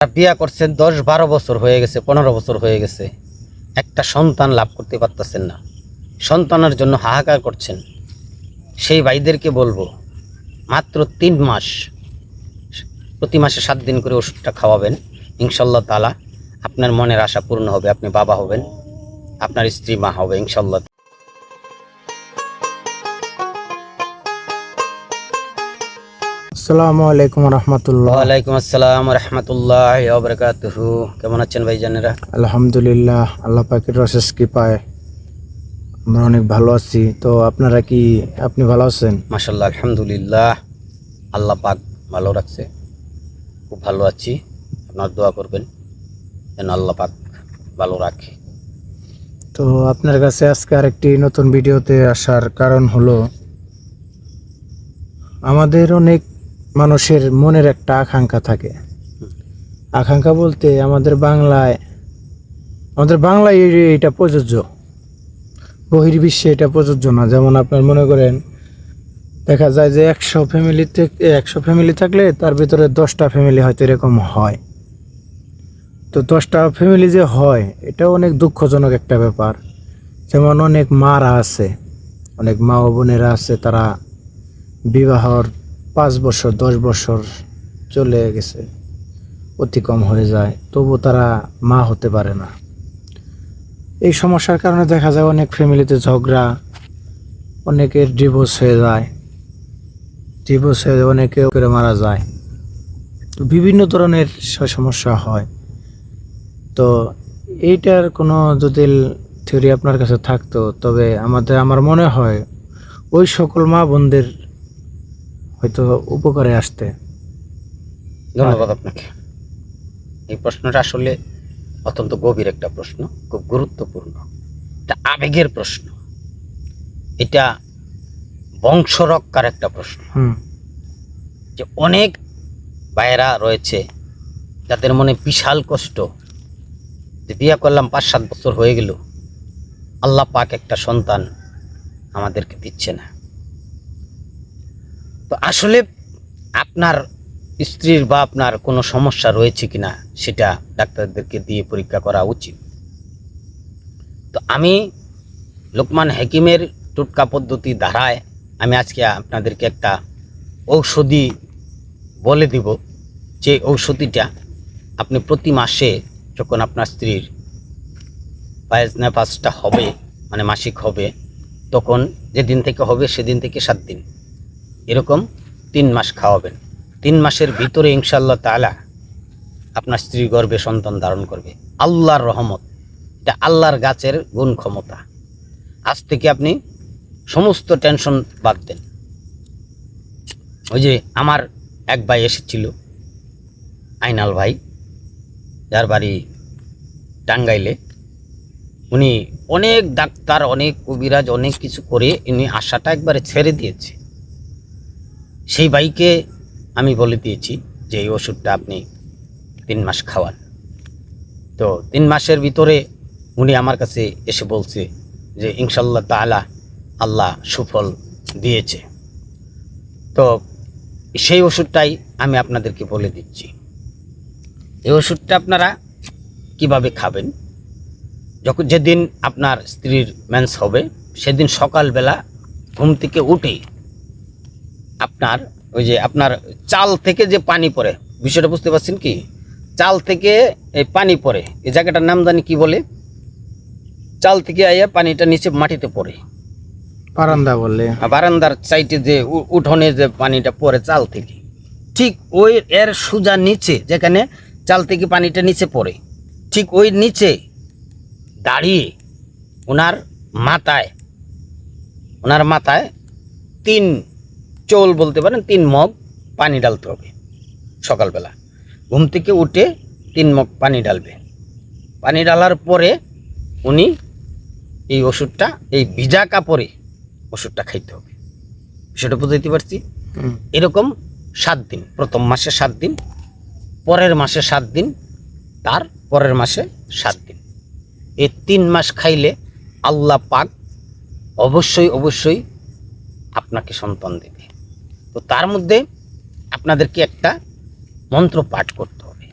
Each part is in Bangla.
বিয়া করছেন, দশ বারো বছর হয়ে গেছে, পনেরো বছর হয়ে গেছে। একটা সন্তান লাভ করতে পারতেছেন না। সন্তানের জন্য হাহাকার করছেন। সেই ভাইদেরকে বলব, মাত্র তিন মাস, প্রতি মাসে সাত দিন করে ওষুধটা খাওয়াবেন। ইনশাল্লাহ তালা আপনার মনের আশা পূর্ণ হবে, আপনি বাবা হবেন, আপনার স্ত্রী মা হবে ইনশাল্লাহ আসসালামু আলাইকুম রহমতুল্লাহ। ওয়ালাইকুম আসসালাম রহমতুল্লাহ বরকাতুহু। কেমন আছেন ভাইজানেরা? আলহামদুলিল্লাহ আল্লাহ পাকের রসেস কৃপায় আমরা অনেক ভালো আছি। তো আপনারা কি আপনি ভালো আছেন? মাসাল্লাহ আলহামদুলিল্লাহ। আল্লাহ পাক ভালো রাখছে। খুব ভালো আছি। আপনার দোয়া করবেন যেন আল্লাহ পাক ভালো রাখে। তো আপনার কাছে আজকে আরেকটি নতুন ভিডিওতে আসার কারণ হলো আমাদের অনেক মানুষের মনের একটা আকাঙ্ক্ষা থাকে। আকাঙ্ক্ষা বলতে আমাদের বাংলায় আমাদের বাংলায় এটা প্রযোজ্য। বহির্বিশ্বে এটা প্রযোজ্য না। যেমন আপনার মনে করেন, দেখা যায় যে একশো ফ্যামিলি থেকে একশো ফ্যামিলি থাকলে তার ভিতরে দশটা ফ্যামিলি হয়তো এরকম হয়। তো দশটা ফ্যামিলি যে হয় এটা অনেক দুঃখজনক একটা ব্যাপার। যেমন অনেক মারা আছে, অনেক মা বোনেরা আছে, তারা বিবাহর পাঁচ বছর দশ বছর চলে গেছে অতি কম হয়ে যায় তবু তারা মা হতে পারে না। এই সমস্যার কারণে দেখা যায় অনেক ফ্যামিলিতে ঝগড়া অনেকের ডিভোর্স হয়ে যায় ডিভোর্স হয়ে যায়, অনেকে করে মারা যায়। তো বিভিন্ন ধরনের সমস্যা হয়। তো এইটার কোনো যদি থিওরি আপনার কাছে থাকতো? তবে আমাদের আমার মনে হয় ওই সকল মা বোনদের হয়তো উপকারে আসতে ধন্যবাদ আপনাকে। এই প্রশ্নটা আসলে অত্যন্ত গভীর একটা প্রশ্ন খুব গুরুত্বপূর্ণ। এটা আবেগের প্রশ্ন। এটা বংশরক্ষার একটা প্রশ্ন। হুম। যে অনেক ভাইয়েরা রয়েছে যাদের মনে বিশাল কষ্ট যে বিয়ে করলাম পাঁচ সাত বছর হয়ে গেল। আল্লাহ পাক একটা সন্তান আমাদেরকে দিচ্ছে না। তো আসলে আপনার স্ত্রীর বা আপনার কোনো সমস্যা রয়েছে কি না সেটা ডাক্তারদেরকে দিয়ে পরীক্ষা করা উচিত। তো আমি লোকমান হাকিমের টুটকা পদ্ধতি ধারায় আমি আজকে আপনাদেরকে একটা ঔষধি বলে দিব। যে ঔষধিটা আপনি প্রতি মাসে যখন আপনার স্ত্রীর পায়েস হবে মানে মাসিক হবে, তখন যেদিন থেকে হবে সেদিন থেকে সাত দিন। এরকম তিন মাস খাওয়াবেন। তিন মাসের ভিতরে ইনশাল্লাহ তাআলা আপনার স্ত্রী গর্ভে সন্তান ধারণ করবে। আল্লাহর রহমত। এটা আল্লাহর গাছের গুণ ক্ষমতা। আজ থেকে আপনি সমস্ত টেনশন বাদ দেন। ওই যে আমার এক ভাই এসেছিল, আইনাল ভাই, যার বাড়ি টাঙ্গাইলে। উনি অনেক ডাক্তার, অনেক কবিরাজ, অনেক কিছু করে উনি আশাটা একবারে ছেড়ে দিয়েছে। সেই বাইকে আমি বলে দিয়েছি যে এই ওষুধটা আপনি তিন মাস খাওয়ান। তো তিন মাসের ভিতরে উনি আমার কাছে এসে বলছে যে ইনশাল্লাহ তাআলা আল্লাহ সুফল দিয়েছে। তো সেই ওষুধটাই আমি আপনাদেরকে বলে দিচ্ছি। এই ওষুধটা আপনারা কীভাবে খাবেন? যখন যেদিন আপনার স্ত্রীর মেন্স হবে, সেদিন সকালবেলা ঘুম থেকে উঠে আপনার ওই যে আপনার চাল থেকে যে পানি পড়ে বিষয়টা বুঝতে পারছেন কি? চাল থেকে এই পানি পড়ে এই জায়গাটার নাম জানি কি বলে? চাল থেকে আইয়া পানিটা নিচে মাটিতে পড়ে। বারান্দা বললে বারান্দার সাইডে যে উঠোনে যে পানিটা পড়ে চাল থেকে ঠিক ওই এর সোজা নিচে যেখানে চাল থেকে পানিটা নিচে পড়ে ঠিক ওই নিচে দাঁড়িয়ে ওনার মাথায় ওনার মাথায় তিন চোল বলতে পারেন তিন মগ পানি ডালতে হবে সকালবেলা। ঘুম থেকে উঠে তিন মগ পানি ডালবে পানি ডালার পরে উনি এই ওষুধটা এই ভিজা কাপড়ে ওষুধটা খাইতে হবে। সেটা বুঝাইতে পারছি? এরকম সাত দিন প্রথম মাসে সাত দিন পরের মাসে সাত দিন তার পরের মাসে সাত দিন। এই তিন মাস খাইলে আল্লাহ পাক অবশ্যই অবশ্যই আপনাকে সন্তান দেবে। তো তার মধ্যে আপনাদেরকে একটা মন্ত্র পাঠ করতে হবে।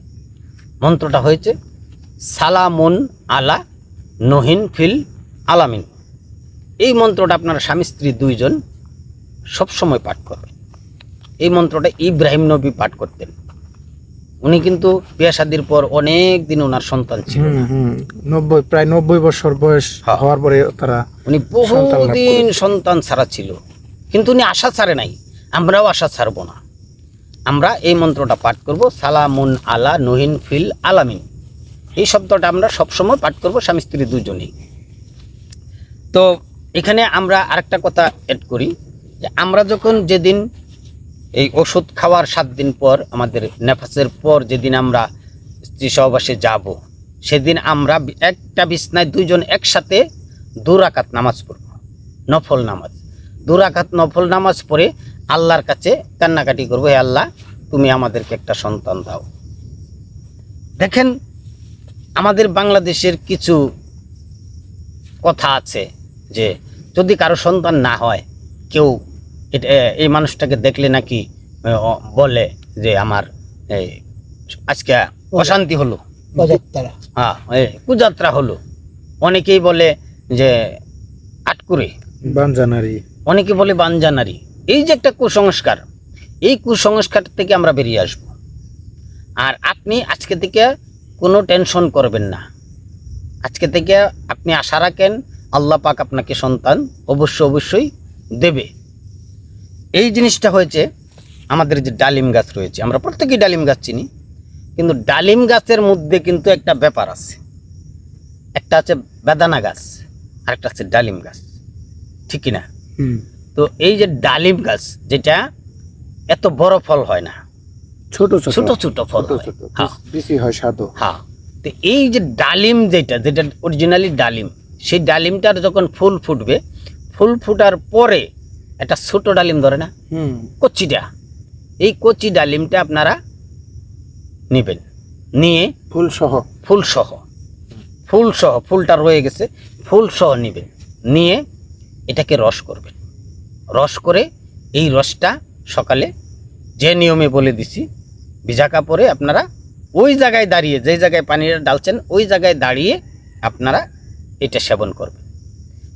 মন্ত্রটা হয়েছে সালামুন আলা নহিন ফিল আলামিন। এই মন্ত্রটা আপনারা স্বামী স্ত্রী দুইজন সবসময় পাঠ করবেন এই মন্ত্রটা ইব্রাহিম নবী পাঠ করতেন। উনি কিন্তু বিয়া শাদির পর অনেক দিন ওনার সন্তান ছিল নব্বই প্রায় নব্বই বছর বয়স হ্যাঁ। হওয়ার পরে তারা উনি বহুদিন সন্তান ছাড়া ছিল। কিন্তু উনি আশা ছাড়ে নাই। আমরাও আশা ছাড়বো না। আমরা এই মন্ত্রটা পাঠ করব, সালামুন আলা নহিন ফিল আলামিন। এই শব্দটা আমরা সবসময় পাঠ করব স্বামী স্ত্রী দুজনেই। তো এখানে আমরা আরেকটা কথা এড করি, যে আমরা যখন যেদিন এই ওষুধ খাওয়ার সাত দিন পর, আমাদের নেফাসের পর যেদিন আমরা স্ত্রী সহবাসে যাব, সেদিন আমরা একটা বিছনায় দুইজন একসাথে দুরাকাত নামাজ পড়ব, নফল নামাজ। দুরাকাত নফল নামাজ পড়ে আল্লাহর কাছে কান্নাকাটি করব হে আল্লাহ তুমি আমাদেরকে একটা সন্তান দাও। দেখেন আমাদের বাংলাদেশের কিছু কথা আছে যে যদি কারও সন্তান না হয় কেউ এই মানুষটাকে দেখলে নাকি বলে যে আমার এই আজকে অশান্তি হলো। হ্যাঁ এই কুযাত্রা হলো। অনেকেই বলে যে আটকুরে। বানজানারি। অনেকে বলে বানজানারি। এই যে একটা কুসংস্কার, এই কুসংস্কার থেকে আমরা বেরিয়ে আসব। আর আপনি আজকে থেকে কোনো টেনশন করবেন না। আজকে থেকে আপনি আশা রাখেন আল্লাহ পাক আপনাকে সন্তান অবশ্য অবশ্যই দেবে। এই জিনিসটা হয়েছে আমাদের যে ডালিম গাছ রয়েছে, আমরা প্রত্যেকেই ডালিম গাছ চিনি, কিন্তু ডালিম গাছের মধ্যে কিন্তু একটা ব্যাপার আছে। একটা আছে বেদানা গাছ আর একটা আছে ডালিম গাছ। ঠিক কি না? হুম। তো এই যে ডালিম গাছ যেটা এত বড় ফল হয় না। ছোট ছোট। ছোট ছোট ফল হয়। বেশি হয় সাদো হ্যাঁ। তো এই যে ডালিম যেটা যেটা অরিজিনালি ডালিম সেই ডালিমটার যখন ফুল ফুটবে ফুল ফুটার পরে একটা ছোট ডালিম ধরে না? হুম। কচিটা। এই কচি ডালিমটা আপনারা নেবেন। নিয়ে ফুল সহ ফুল সহ ফুল সহ ফুলটা রয়ে গেছে ফুল সহ নেবেন। নিয়ে এটাকে রস করবেন। রস করে এই রসটা সকালে যে নিয়মে বলে দিছি ভিজা কাপড়ে আপনারা ওই জায়গায় দাঁড়িয়ে, যে জায়গায় পানিটা ডালছেন ওই জায়গায় দাঁড়িয়ে আপনারা এটা সেবন করবেন।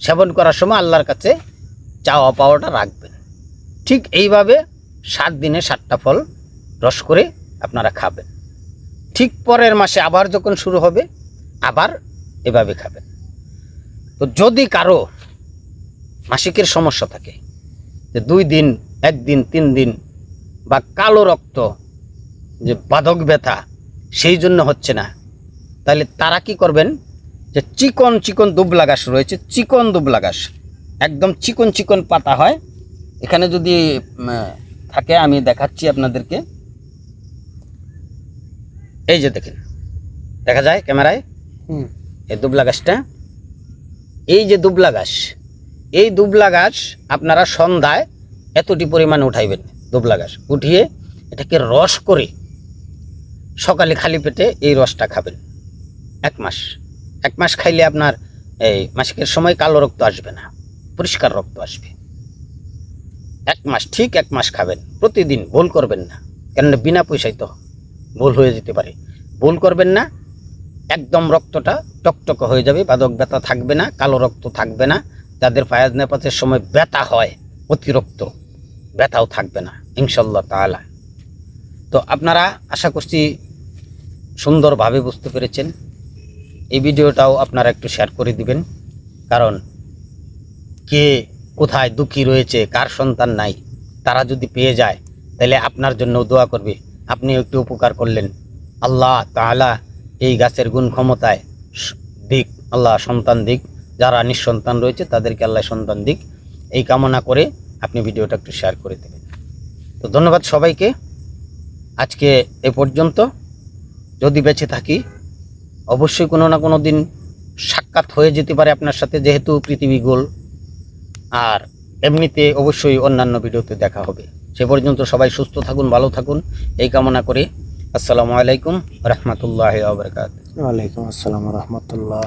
সেবন করার সময় আল্লাহর কাছে চাওয়া পাওয়াটা রাখবেন। ঠিক এইভাবে সাত দিনে সাতটা ফল রস করে আপনারা খাবেন। ঠিক পরের মাসে আবার যখন শুরু হবে, আবার এভাবে খাবেন। তো যদি কারও মাসিকের সমস্যা থাকে যে দুই দিন একদিন তিন দিন বা কালো রক্ত যে বাদক ব্যথা সেই জন্য হচ্ছে না। তাহলে তারা কি করবেন? যে চিকন চিকন দুবলা ঘাস রয়েছে চিকন দুবলা ঘাস একদম চিকন চিকন পাতা হয়। এখানে যদি থাকে আমি দেখাচ্ছি আপনাদেরকে। এই যে দেখেন দেখা যায় ক্যামেরায়? এই দুবলা গাছটা এই যে দুবলা গাছ এই দুবলা গাছ আপনারা সন্ধ্যায় এতটি পরিমাণে উঠাইবেন। দুবলা গাছ উঠিয়ে এটাকে রস করে সকালে খালি পেটে এই রসটা খাবেন। এক মাস। এক মাস খাইলে আপনার এই মাসিকের সময় কালো রক্ত আসবে না, পরিষ্কার রক্ত আসবে। এক মাস, ঠিক এক মাস খাবেন। প্রতিদিন ভুল করবেন না। কেননা বিনা পয়সায় তো ভুল হয়ে যেতে পারে। ভুল করবেন না, একদম রক্তটা টকটক হয়ে যাবে, বাদক ব্যথা থাকবে না, কালো রক্ত থাকবে না। যাদের ফায়াজ নেপাতের সময় ব্যথা হয়, অতিরিক্ত। ব্যথাও থাকবে না ইনশাল্লাহ তাআলা। তো আপনারা আশা করছি সুন্দরভাবে বুঝতে পেরেছেন। এই ভিডিওটাও আপনারা একটু শেয়ার করে দিবেন। কারণ কে কোথায় দুঃখী রয়েছে, কার সন্তান নাই, তারা যদি পেয়ে যায়, তাহলে আপনার জন্য দোয়া করবে। আপনি একটু উপকার করলেন। আল্লাহ তাআলা এই গাছের গুণ ক্ষমতায় দিক, আল্লাহ সন্তান দিক যারা নিঃসন্তান রয়েছে, তাদেরকে আল্লাহ সন্তান দিক। এই কামনা করে আপনি ভিডিওটা একটু শেয়ার করে দেবেন। তো ধন্যবাদ সবাইকে। আজকে এ পর্যন্ত। যদি বেঁচে থাকি, অবশ্যই কোনো না কোনো দিন সাক্ষাৎ হয়ে যেতে পারে আপনার সাথে, যেহেতু পৃথিবী গোল। আর এমনিতে অবশ্যই অন্যান্য ভিডিওতে দেখা হবে। সে পর্যন্ত সবাই সুস্থ থাকুন, ভালো থাকুন। এই কামনা করে। আসসালামু আলাইকুম, রহমতুল্লাহ আবরকাত ওয়ালাইকুম আসসালাম রহমতুল্লাহ।